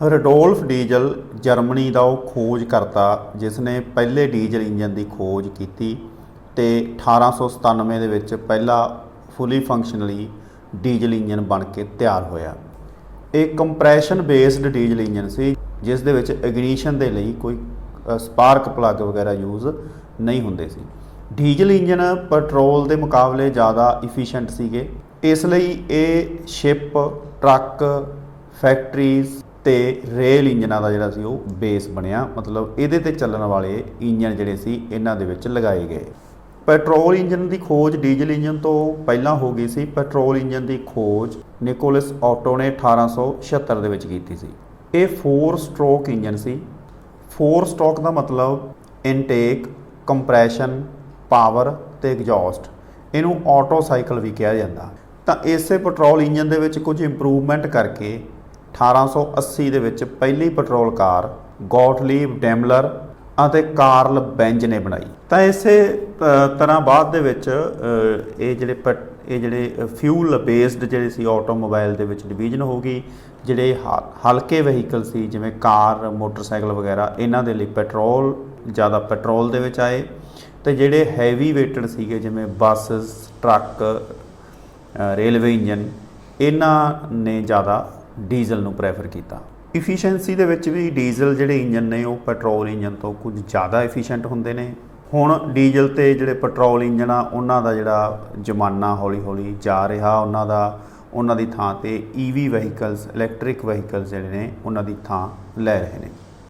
Rudolph diesel Germany ਦਾ ਉਹ ਖੋਜ ਕਰਤਾ ਜਿਸ ਨੇ ਪਹਿਲੇ ਡੀਜ਼ਲ ਇੰਜਨ ਦੀ ਖੋਜ ਕੀਤੀ ਤੇ 1897 ਦੇ ਵਿੱਚ ਪਹਿਲਾ ਫੁੱਲੀ ਫੰਕਸ਼ਨਲੀ ਡੀਜ਼ਲ ਇੰਜਨ ਬਣ ਕੇ ਤਿਆਰ ਹੋਇਆ। ਇਹ ਕੰਪਰੈਸ਼ਨ ਬੇਸਡ ਡੀਜ਼ਲ ਇੰਜਨ ਸੀ, ਜਿਸ ਦੇ ਵਿੱਚ ਇਗਨੀਸ਼ਨ ਦੇ ਲਈ ਕੋਈ ਸਪਾਰਕ ਪਲੱਗ ਵਗੈਰਾ ਯੂਜ਼ ਨਹੀਂ ਹੁੰਦੇ ਸੀ। ਡੀਜ਼ਲ ਇੰਜਨ ਪੈਟਰੋਲ ਦੇ ਮੁਕਾਬਲੇ ਜ਼ਿਆਦਾ ਇਫੀਸ਼ੀਐਂਟ ਸੀਗੇ। ਇਸ ਲਈ ਇਹ ਸ਼ਿਪ ਟਰੱਕ ਫੈਕਟਰੀਜ਼ ਤੇ ਰੇਲ ਇੰਜਨਾਂ ਦਾ ਜਿਹੜਾ ਸੀ ਉਹ ਬੇਸ ਬਣਿਆ। ਮਤਲਬ ਇਹਦੇ ਤੇ ਚੱਲਣ ਵਾਲੇ ਇੰਜਨ ਜਿਹੜੇ ਸੀ, ਇਹਨਾਂ ਦੇ ਵਿੱਚ ਲਗਾਏ ਗਏ। ਪੈਟਰੋਲ ਇੰਜਨ ਦੀ ਖੋਜ ਡੀਜ਼ਲ ਇੰਜਨ ਤੋਂ ਪਹਿਲਾਂ ਹੋ ਗਈ ਸੀ। ਪੈਟਰੋਲ ਇੰਜਨ ਦੀ ਖੋਜ ਨਿਕੋਲਸ ਆਟੋ ਨੇ 1876 ਦੇ ਵਿੱਚ ਕੀਤੀ ਸੀ। ਇਹ 4 ਸਟ੍ਰੋਕ ਇੰਜਨ ਸੀ। 4 ਸਟ੍ਰੋਕ ਦਾ ਮਤਲਬ ਇਨਟੇਕ ਕੰਪਰੈਸ਼ਨ ਪਾਵਰ ਤੇ ਐਗਜ਼ੌਸਟ ਇਹਨੂੰ ਆਟੋ ਸਾਈਕਲ ਵੀ ਕਿਹਾ ਜਾਂਦਾ। ਤਾਂ ਇਸੇ ਪੈਟਰੋਲ ਇੰਜਨ ਦੇ ਵਿੱਚ ਕੁਝ ਇੰਪਰੂਵਮੈਂਟ ਕਰਕੇ 1880 ਦੇ ਵਿੱਚ ਪਹਿਲੀ ਪੈਟਰੋਲ ਕਾਰ ਗੌਟਲੀਬ ਡੈਮਲਰ ਅਤੇ ਕਾਰਲ ਬੈਂਜ ਨੇ ਬਣਾਈ। ਤਾਂ ਇਸੇ ਤਰ੍ਹਾਂ ਬਾਅਦ ਦੇ ਵਿੱਚ ਇਹ ਜਿਹੜੇ ਪੈਟ- ਇਹ ਜਿਹੜੇ ਫਿਊਲ ਬੇਸਡ ਜਿਹੜੇ ਸੀ ਆਟੋਮੋਬਾਈਲ ਦੇ ਵਿੱਚ ਡਿਵੀਜ਼ਨ ਹੋ ਗਈ, ਜਿਹੜੇ ਹ- ਹਲਕੇ ਵਹੀਕਲ ਸੀ, ਜਿਵੇਂ ਕਾਰ, ਮੋਟਰਸਾਈਕਲ ਵਗੈਰਾ, ਇਹਨਾਂ ਦੇ ਲਈ ਪੈਟਰੋਲ, ਜ਼ਿਆਦਾ ਪੈਟਰੋਲ ਦੇ ਵਿੱਚ ਆਏ। ਤੇ ਜਿਹੜੇ ਹੈਵੀ ਵੇਟਡ ਸੀਗੇ, ਜਿਵੇਂ ਬੱਸਸ ਟਰੱਕ ਰੇਲਵੇ ਇੰਜਨ ਇਹਨਾਂ ਨੇ ਜ਼ਿਆਦਾ ਡੀਜ਼ਲ ਨੂੰ ਪ੍ਰੈਫਰ ਕੀਤਾ। ਇਫੀਸ਼ੀਐਂਸੀ ਦੇ ਵਿੱਚ ਵੀ ਡੀਜ਼ਲ ਜਿਹੜੇ ਇੰਜਨ ਨੇ, ਉਹ ਪੈਟਰੋਲ ਇੰਜਨ ਤੋਂ ਕੁਝ ਜ਼ਿਆਦਾ ਐਫੀਸ਼ੀਐਂਟ ਹੁੰਦੇ ਨੇ। ਹੁਣ ਡੀਜ਼ਲ ਤੇ ਜਿਹੜੇ ਪੈਟਰੋਲ ਇੰਜਨ ਆ, ਉਹਨਾਂ ਦਾ ਜਿਹੜਾ ਜ਼ਮਾਨਾ ਹੌਲੀ-ਹੌਲੀ ਜਾ ਰਿਹਾ। ਉਹਨਾਂ ਦਾ, ਉਹਨਾਂ ਦੀ ਥਾਂ ਤੇ ਈਵੀ ਵਹੀਕਲਸ ਇਲੈਕਟ੍ਰਿਕ ਵਹੀਕਲਸ ਜਿਹੜੇ ਨੇ, ਉਹਨਾਂ ਦੀ ਥਾਂ ਲੈ ਰਹੇ ਨੇ।